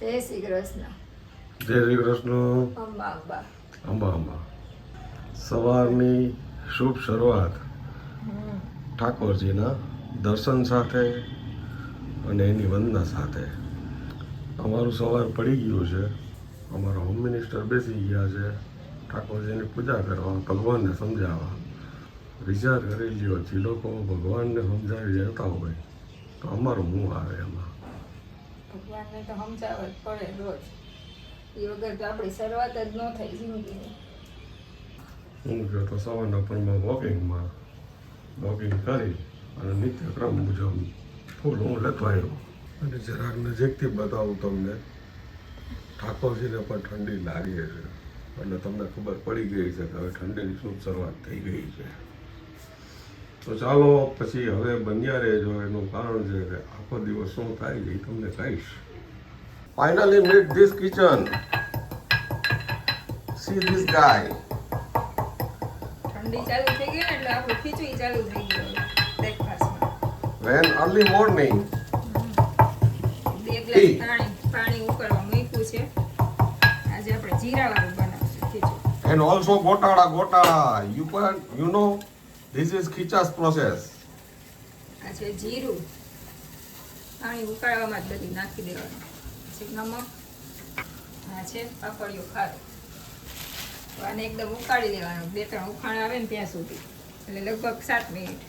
જય શ્રી કૃષ્ણ. જય શ્રી કૃષ્ણ. અંબા અંબા. અંબા અંબા. સવારની શુભ શરૂઆત ઠાકોરજીના દર્શન સાથે અને એની વંદના સાથે. અમારું સવાર પડી ગયું છે. અમારા હોમ મિનિસ્ટર બેસી ગયા છે. ઠાકોરજીની પૂજા કરવા ભગવાનને સમજાવવા. વિચાર કરી લ્યો જે લોકો ભગવાનને સમજાવી જતા હોય તો અમારું હું આવે એમાં. ભગવાનને તો સમજાવે જ પડે રોજ. એ વગર તો આપણી શરૂઆત જ ન થઈ જિંદગીની. હું તો સવારના પરમાં વોકિંગમાં વોકિંગ કરી અને નિત્યક્રમ મુજબ ફૂલ હું લેતો અને જરાક નજીકથી બતાવું તમને, ઠાકોરજીને પણ ઠંડી લાગી છે. એટલે તમને ખબર પડી ગઈ છે કે હવે ઠંડીની શું શરૂઆત થઈ ગઈ છે. તો ચાલો પછી હવે બન્યા રહેજો. એનું કારણ છે કે આખો દિવસ શું થાય એ તમને કહીશ. Finally meet this kitchen see this guy ઠંડી ચાલુ થઈ ગઈ એટલે આપણું ખીચડી ચાલુ થઈ ગયું બ્રેકફાસ્ટમાં when early morning. બે ગ્લાસ પાણી પાણી ઉકળવા મૂક્યું છે. આજે આપણે બનાવશું ખીચડી. And also gotala gotala you can you know this is khichas process. આ છે જીરું પાણી ઉકાળવામાં જ બધું નાખી દેવાનું પછી નમક આ છે પાપડીઓ ખારું તો આને એકદમ ઉકાળી દેવાનું બે ત્રણ ઉખાણ આવે ને ત્યાં સુધી એટલે લગભગ સાત મિનિટ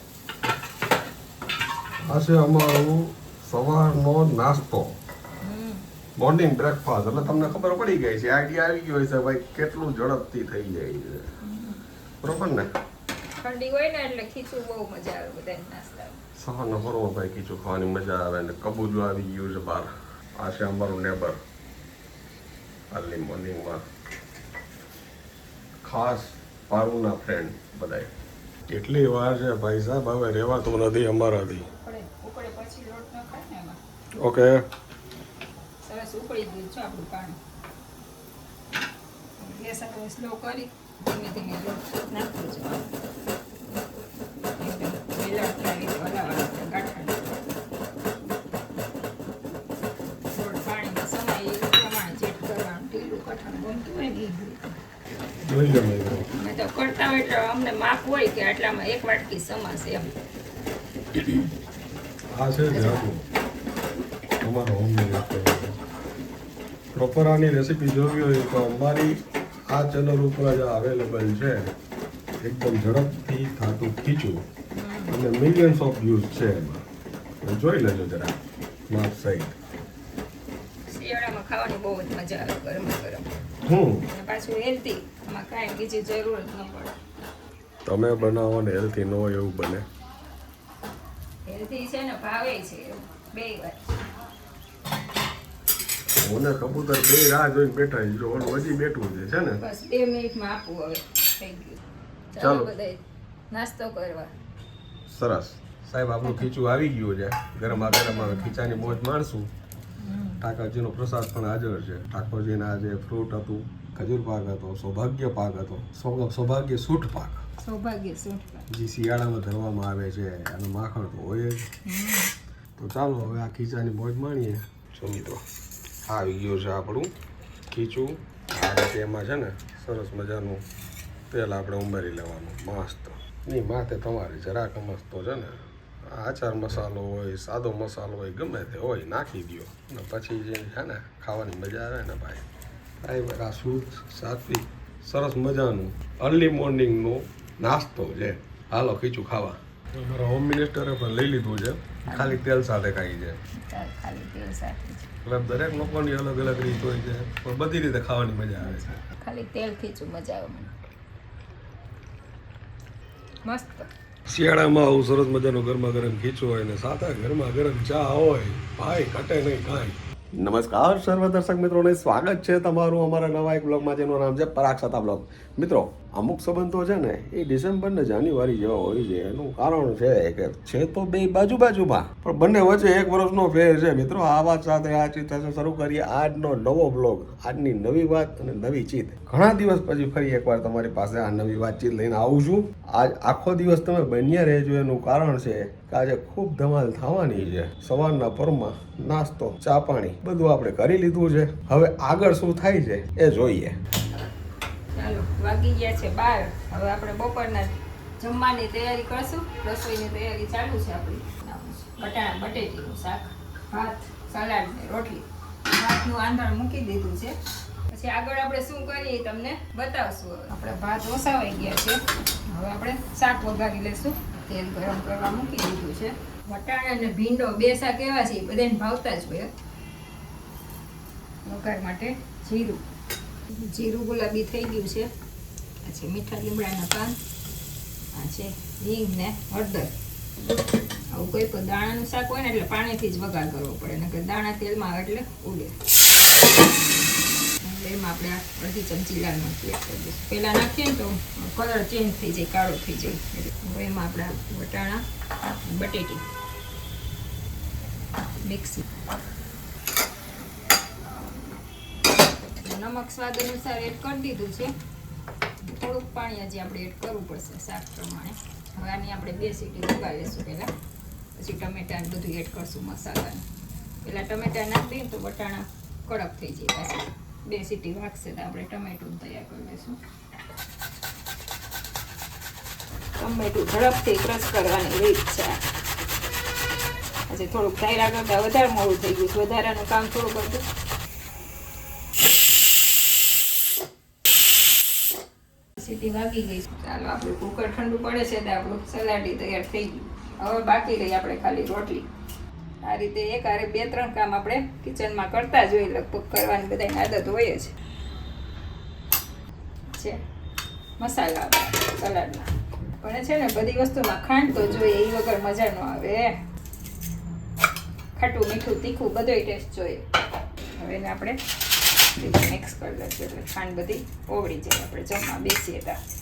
આ છે અમારું સવારનો નાસ્તો હમ મોર્નિંગ બ્રેકફાસ્ટ એટલે તમને ખબર પડી ગઈ છે આઈડિયા આવી ગયો છે ભાઈ કેટલું ઝડપથી થઈ જાય છે બરોબર ને ઠંડી હોય ને એટલે ખીચું બહુ મજા આવે બધાને નાસ્તા સવારનો ફરવો ભાઈ ખીચું ખાવાની મજા આવે ને કબૂજું આવી ગયું છે બહાર. આ છે અમારું નેબર અર્લી મોર્નિંગમાં ખાસ પારુના ફ્રેન્ડ બધાય. કેટલી વાર છે ભાઈ સાહેબ હવે રહેવાતું નથી અમારાથી. ઓકે. સરસ ઉકળી ગયું છે આપણું પાણી. ગેસ આપણે સ્લો કરી. ધીમે ધીમે અમને માપ હોય કે આટલામાં એક વાટકી સમાશે એમ આ છે અમારો પ્રોપર આની રેસીપી જોવી હોય તો અમારી આ ચેનલ ઉપર જ અવેલેબલ છે. એકદમ ઝડપથી થતું ખીચું. અને મિલિયન્સ ઓફ વ્યૂઝ છે એમાં. જોઈ લેજો જરા. માપ સહિત શિયાળામાં ખાવાની બહુ જ મજા આવે ગરમ ગરમ. હું? પાછું હેલ્ધી એમાં કાંઈ બીજી જરૂર જ ન પડે. તમે બનાવો ને હેલ્થી ન હોય એવું બને. હેલ્ધી છે ને ભાવે છે. બે વાત હું ને કબૂતર બે રાહ જોઈને બેઠા છે. જો ઓલું હજી બેઠું છે છે ને? બસ બે મિનિટમાં આપું હવે. થઈ ગયું. ચાલો. નાસ્તો કરવા. સરસ. સાહેબ આપણું ખીચું આવી ગયું છે. ગરમા ગરમા ખીચાની મોજ માણશું. ઠાકોરજીનો પ્રસાદ પણ હાજર છે. ઠાકોરજીના જે ફ્રૂટ હતું ખજૂર પાક હતો સૌભાગ્ય પાક હતો. સૌ- સૌભાગ્ય સૂટ પાક. સૌભાગ્ય જે શિયાળામાં ધરવામાં આવે છે અને માખણ તો હોય જ. તો ચાલો હવે આ ખીચાની મોજ માણીએ. જમી મિત્રો આવી ગયું છે આપણું ખીચું. આ રીતે એમાં છે ને સરસ મજાનું તેલ આપણે ઉમેરી લેવાનું, મસ્ત. નહીં માથે તમારી જરાક મસ્તો છે ને આચાર મસાલો હોય, સાદો મસાલો હોય, ગમે તે હોય, નાખી દો અને પછી જે છે ને ખાવાની મજા આવે ને ભાઈ. ભાઈ, આ શુદ્ધ, સાત્વિક, સરસ મજાનું અર્લી મોર્નિંગનો નાસ્તો છે. હાલો, ખીચું ખાવા. અમારા હોમ મિનિસ્ટરે પણ લઈ લીધું છે. ખાલી તેલ સાથે ખાઈ છે. ખાલી તેલ સાથે એટલે દરેક લોકોની અલગ અલગ રીત હોય છે. પણ બધી રીતે ખાવાની મજા આવે છે. ખાલી તેલ ખીચું મજા આવે મને. મસ્ત. શિયાળામાં આવું સરસ મજાનું ગરમા ગરમ ખીચું હોય ને સાથે ગરમા ગરમ ચા હોય ભાઈ કટે નહીં કાંઈ. નમસ્કાર, સર્વ દર્શક મિત્રોને સ્વાગત છે તમારું અમારા નવા એક બ્લોગમાં જેનું નામ છે પરાગ સતા બ્લોગ મિત્રો, અમુક સંબંધો છે ને, એ ડિસેમ્બર ને જાન્યુઆરી જેવા હોય છે, એનું કારણ છે કે છે તો બે બાજુ બાજુમાં, પણ બંને વચ્ચે એક વર્ષનો ફેર છે. મિત્રો, આ વાત સાથે આ ચિંતા શરૂ કરીએ આજનો નવો બ્લોગ આજની નવી વાત અને નવી ચીત. ઘણા દિવસ પછી ફરી એકવાર તમારી પાસે આ નવી વાતચીત લઈને આવું છું. આજ આખો દિવસ તમે બન્યા રહેજો એનું કારણ છે આજે ખૂબ ધમાલ થવાની છે. સવારના પરમાં નાસ્તો, ચા પાણી બધું આપણે કરી લીધું છે. હવે આગળ શું થાય છે એ જોઈએ. ચાલો, વાગી ગયા છે બાર. હવે આપણે બપોરના જમવાની તૈયારી કરશું. રસોઈની તૈયારી ચાલુ છે આપણી. બટાણા બટેટીનું શાક, ભાત, સલાડ ને રોટલી. ભાતનું આંધણ મૂકી દીધું છે. પછી આગળ આપણે શું કરીએ તમને બતાવશું. આપણે ભાત ઓસાવાઈ ગયા છે. હવે આપણે શાક વઘારી લેશું. તેલ ગરમ કરવા મૂકી દીધું છે. વટાણા અને ભીંડો બે શાક એવા છે, એ બધાને ભાવતા જ હોય વઘાર માટે જીરું. જીરું ગુલાબી થઈ ગયું છે. આ છે મીઠા લીમડાના પાન. આ છે હિંગ ને હળદર. આવું કોઈ પણ દાણાનું શાક હોય ને એટલે પાણીથી જ વઘાર કરવો પડે, નકર દાણા તેલમાં એટલે ઉડે. એટલે એમાં આપણે આ અડધી ચમચી લાલ મરચું એડ કરી દઈશું. પહેલાં નાખીએ તો કલર ચેન્જ થઈ જાય, કાળો થઈ જાય. એટલે એમાં આપણે વટાણા, બટેટી મિક્સી. નમક સ્વાદ અનુસાર એડ કરી દીધું છે. થોડુંક પાણી હજી આપણે એડ કરવું પડશે શાક પ્રમાણે. હવે આની આપણે બે સીટી ઉગા લેશું પહેલાં. પછી ટમેટા બધું એડ કરશું મસાલાને. પહેલાં ટમેટા નાખી દઈએ તો વટાણા કડક થઈ જાય પાછા. બે સીટી વાગશે તો આપણે ટમેટું તૈયાર કરી લઈશું. ટમેટું ઝડપથી ક્રશ કરવાની રીત છે. પછી થોડુંક ધાયરા કરતાં વધારે મોડું થઈ ગયું છે. વધારાનું કામ થોડું હતું. સીટી વાગી ગઈ ચાલો, આપણું કુકર ઠંડુ પડે છે તો આપણું સલાડી તૈયાર થઈ ગયું. હવે બાકી રહી આપણે ખાલી રોટલી. આ રીતે એક આરે બે, ત્રણ કામ આપણે કિચનમાં કરતા જ હોય, લગભગ કરવાની બધાની આદત હોય જ. છે. મસાલા, સલાડના. પણ છે ને, બધી વસ્તુમાં ખાંડ તો જોઈએ એ વગર મજા ન આવે. ખાટું, મીઠું, તીખું બધોય ટેસ્ટ જોઈએ. હવે એને આપણે મિક્સ કરી લઈશું, એટલે ખાંડ બધી ઓગળી જાય, આપણે જમવા બેસીએ ત્યાં.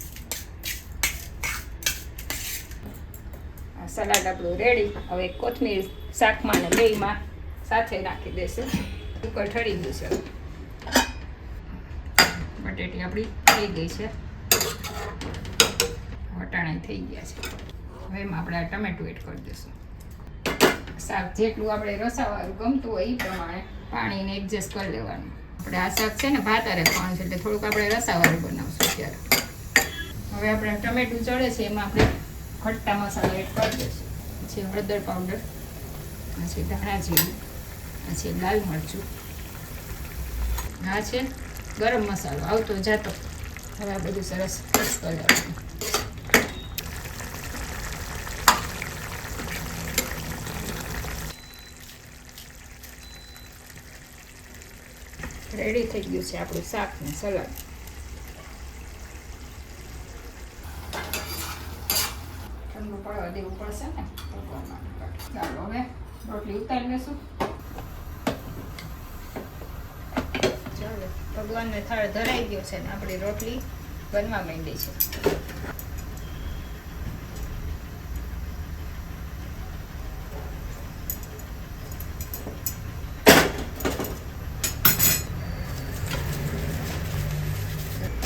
સલાડ આપણું રેડી હવે કોથમીર શાકમાં ને બેયમાં સાથે નાખી દેશું. કુકર ઠરી ગયું છે. બટેટી આપણી થઈ ગઈ છે. વટાણા થઈ ગયા છે. હવે એમાં આપણે ટમેટું એડ કરી દઈશું. શાક જેટલું આપણે રસાવાળું ગમતું હોય એ પ્રમાણે પાણીને એડજસ્ટ કરી લેવાનું. આપણે આ શાક છે ને ભાતારે ખાવાનું છે એટલે થોડુંક આપણે રસાવાળું બનાવશું ત્યારે હવે આપણે ટમેટું ચડે છે, એમાં આપણે ખટ્ટા મસાલા એડ કરી દઈશું. પછી હળદર પાવડર આ છે ધાણા જીરું આ છે લાલ મરચું. આ છે ગરમ મસાલો, આવતો જાતો. હવે આ બધું સરસ મિક્સ કરી લેવાનું રેડી થઈ ગયું છે આપણું શાક ને સલાડ ઠંડુ પડવા દેવું પડશે ને? ભગવાન ચાલો હવે રોટલી ઉતારી લેશું. ચાલો, ભગવાનને થાળ ધરાઈ ગયો છે ને આપણી રોટલી બનવા માંડી છે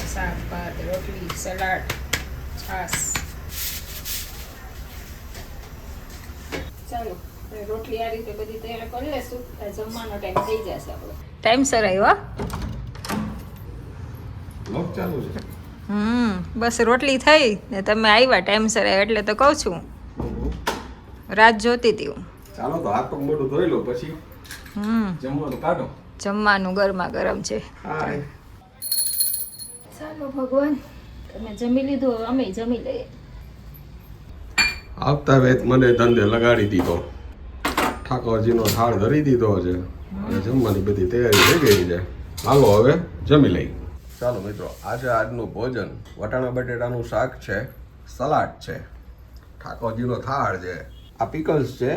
શાક ભાત રોટલી સલાડ છાશ ચાલો આપણે રોટલી આ રીતે બધી તૈયાર કરી લેશું ત્યારે જમવાનો ટાઈમ થઈ જશે આપણો ટાઈમ સર આવ્યો લોક ચાલુ છે. હમ બસ રોટલી થઈ ને તમે આવ્યા ટાઈમ સર એટલે તો કહું છું. રાત જોતી હતી હું. ચાલો તો હાથ પગ મોઢું ધોઈ લો પછી હમ. જમવાનું કાઢો. જમવાનું ગરમા ગરમ છે. ચાલો ભગવાન તમે જમી લીધું અમે જમી લઈએ. આવતા વેત મને ધંધે લગાડી દીધો. ઠાકોરજીનો થાળ ધરી દીધો છે. અને જમવાની બધી તૈયારી થઈ ગઈ છે. હાલો હવે જમી લઈ ચાલો મિત્રો આજે આજનું ભોજન વટાણા બટેટાનું શાક છે સલાડ છે. ઠાકોરજીનો થાળ છે. આ પિકલ્સ છે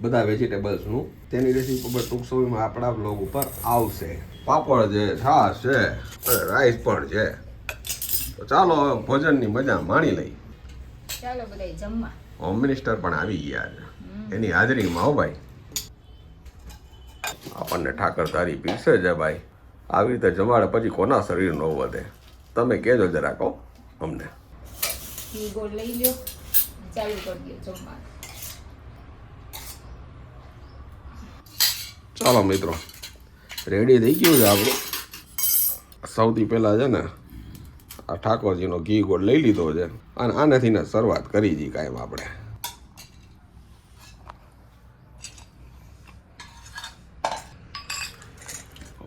બધા વેજીટેબલ્સનું તેની રેસીપી ઉપર ટૂંક સમયમાં આપણા બ્લોગ ઉપર આવશે. પાપડ છે છાશ છે અને રાઈસ પણ છે. તો ચાલો ભોજનની મજા માણી લઈ ચાલો બધા જમવા. હોમ મિનિસ્ટર પણ આવી ગયા છે. એની હાજરીમાં હો ભાઈ. આપણને ઠાકર તારી પીરસે છે ભાઈ. આવી રીતે જમાડે પછી કોના શરીર ન વધે? તમે કહેજો જરાક હો અમને. લઈ ચાલુ મિત્રો રેડી થઈ ગયું છે આપણું? સૌથી પહેલાં છે ને આ ઠાકોરજીનો ઘી ગોળ લઈ લીધો છે. અને આનાથી ને શરૂઆત કરી દી કાયમ આપણે.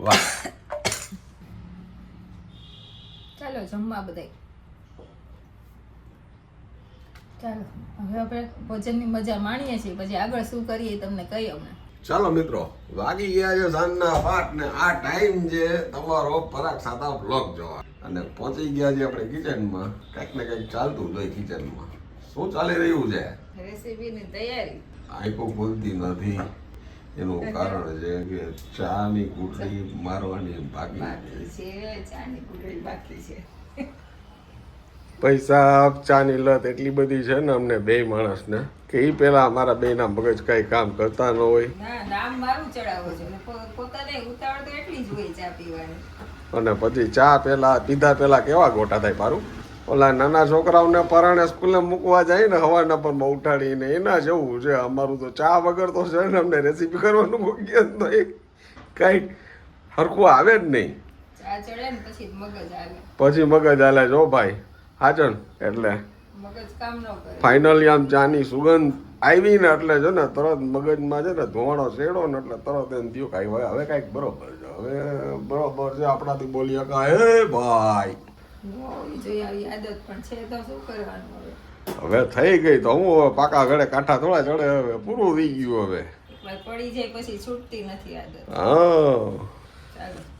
વાહ. ચાલો જમવા બધા ચાલો હવે આપણે ભોજનની મજા માણીએ છીએ. પછી આગળ શું કરીએ તમને કહી અમને ચાલો મિત્રો વાગી ગયા છે સાંજના પાઠ ને આ ટાઈમ છે તમારો પરાગ સાતા બ્લોગ જોવા. અને પહોંચી ગયા છે આપણે કિચનમાં કંઈક ને કંઈક ચાલતું જ હોય કિચનમાં શું ચાલી રહ્યું છે? રેસીપીની તૈયારી. આંખો ભૂલતી નથી. એનું કારણ છે કે ચાની કુટલી મારવાની બાકી છે ચાની કુટડી બાકી છે. પૈસા ચાની લત એટલી બધી છે ને અમને બે માણસને કે એ પેલા અમારા બે ના મગજ કઈ કામ કરતા ન હોય. નામ મારું ચડાવો છો. પોતાને ઉતાવળ તો એટલી જ હોય ચા પીવાની. અને પછી ચા પેલા પીધા પેલા કેવા ગોટા થાય પારું? ઓલા નાના છોકરાઓને પરાણે સ્કૂલે મૂકવા જાય ને હવાના પર ઉઠાડીને એના જેવું છે. અમારું તો ચા વગર તો છે ને અમને રેસીપી કરવાનું મૂકીએ તો એ કાંઈ હરખું આવે જ નહીં. પછી મગજ હાલે. જો ભાઈ. હાચન? એટલે ફાઇનલી આમ ચાની સુગંધ આવી ને એટલે છે ને તરત મગજમાં છે ને ધોવાણો શેડો ને એટલે તરત એમ થયું કાંઈ હવે હવે કાંઈક બરોબર છે. હવે બરોબર છે આપણાથી બોલીએ કે હે ભાઈ! હોવી? થઈ ગઈ તો હું પાકા ઘડે કાંઠા થોડા ચડે હવે પૂરું થઈ ગયું હવે. પડી જાય પછી છૂટતી નથી આદત. હા.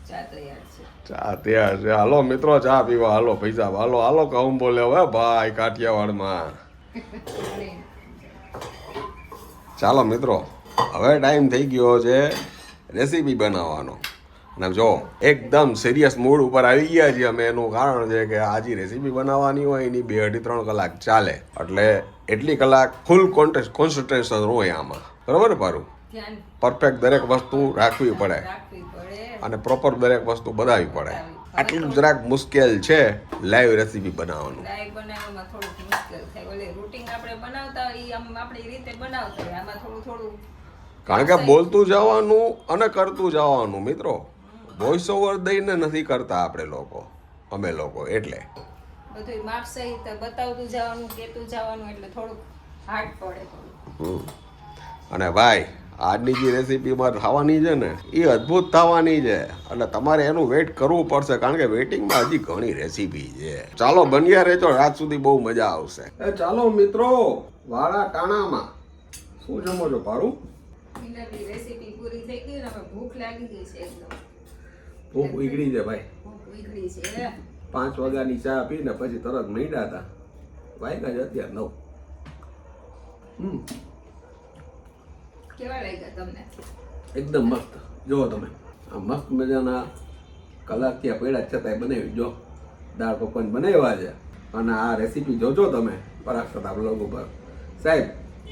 ચા તૈયાર ચા તૈયાર છે. હાલો મિત્રો ચા પીવા હાલો પૈસા હાલો હાલો કહું બોલે હવે ભાઈ કાઠિયાવાડમાં. ચાલો મિત્રો હવે ટાઈમ થઈ ગયો છે રેસીપી બનાવવાનો. અને જો એકદમ સિરિયસ મૂડ ઉપર આવી ગયા છીએ અમે. એનું કારણ છે કે આજે રેસીપી બનાવવાની હોય એની બે અઢી ત્રણ કલાક ચાલે. એટલે એટલી કલાક ફૂલ કોન્સન્ટ્રેશન હોય આમાં. બરાબર પારું? પરફેક્ટ દરેક વસ્તુ રાખવી પડે. અને પ્રોપર દરેક વસ્તુ બનાવવી પડે. આટલું જરાક મુશ્કેલ છે લાઈવ રેસીપી બનાવવાનું. લાઈવ બનાવવામાં થોડુંક મુશ્કેલ થાય. ઓલે રૂટિન આપણે બનાવતા હોય આમ આપણી રીતે બનાવતા હોય. આમાં થોડું થોડું કારણ કે બોલતું જવાનું અને કરતું જવાનું મિત્રો. વોઇસ ઓવર દઈને નથી કરતા આપણે લોકો. અમે લોકો એટલે. બધું માપ સહિત બતાવતું જવાનું કેતું જવાનું એટલે થોડુંક હાર્ડ પડે હમ. અને ભાઈ આજની જે રેસીપીમાં થવાની છે ને એ અદ્ભુત થવાની છે. એટલે તમારે એનું વેઇટ કરવું પડશે કારણ કે વેઇટિંગમાં હજી ઘણી રેસીપી છે. ચાલો બન્યા રહેજો રાત સુધી બહુ મજા આવશે. એ ચાલો મિત્રો વાળા ટાણામાં શું જમો છો ભાડું? રેસીપી પૂરી થઈ ગઈ ને ભૂખ લાગી ગઈ છે એકદમ. ભૂખ ઉગડી છે ભાઈ. છે. પાંચ વાગ્યાની ચા પીને પછી તરત મીંડા હતા. વાગ્યા છે અત્યારે નવ. હમ. કેવા લાગ્યા તમને? એકદમ મસ્ત. જુઓ તમે. આ મસ્ત મજાના કલાક ત્યાં પડ્યા છતાંય બનાવી જો દાળ પકવાન બનાવ્યા છે. અને આ રેસીપી જોજો તમે પરાક્ષત આ બ્લોગ ઉપર. સાહેબ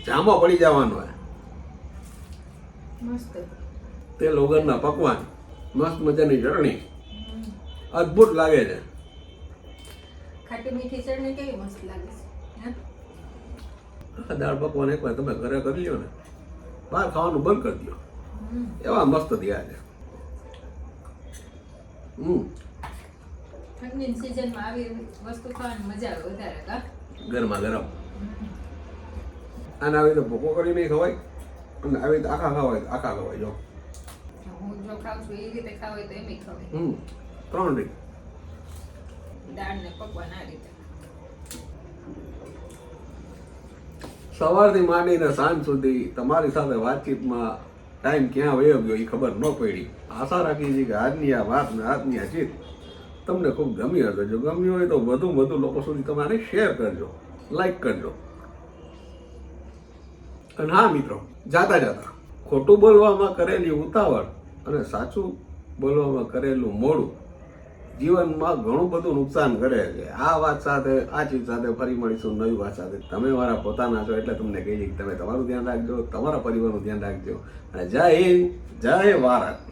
જામો પડી જવાનો મસ્ત. તેલ લોગનના પકવાન. મસ્ત મજાની ચટણી. અદ્ભુત લાગે છે. ખાટી મીઠી ચટણી કેવી મસ્ત લાગે છે દાળ પકવાન એકવાર તમે ઘરે કરી લ્યો ને બહાર ખાવાનું બંધ કરી દો એવા મસ્ત થયા છે. હમ. ઠંડીની સિઝનમાં આવી વસ્તુ ખાવાની મજા આવે વધારે કા? ગરમા ગરમ. આને આવી રીતે ભૂકો કરીને ખવાય. અને આવી રીતે આખા ખવાય આખા ખવાય જો. જો છું એ રીતે ખાવ હોય તો એમ ખવાય હમ ત્રણ રીત દાળ ને પકવાન આ રીતે. સવારથી માંડીને સાંજ સુધી તમારી સાથે વાતચીતમાં ટાઈમ ક્યાં વયો ગયો એ ખબર ન પડી. આશા રાખીએ છીએ કે આજની આ વાત ને આજની આ ચીત તમને ખૂબ ગમી હશે. જો ગમ્યું હોય તો વધુ વધુ લોકો સુધી તમારે શેર કરજો લાઈક કરજો. અને હા મિત્રો જાતા જાતા ખોટું બોલવામાં કરેલી ઉતાવળ અને સાચું બોલવામાં કરેલું મોડું જીવનમાં ઘણું બધું નુકસાન કરે છે. આ વાત સાથે, આ ચીજ સાથે ફરી મળીશું નવી વાત સાથે. તમે મારા પોતાના છો એટલે તમને કહીએ કે તમે તમારું ધ્યાન રાખજો, તમારા પરિવારનું ધ્યાન રાખજો. અને જય હિન્દ, જય ભારત.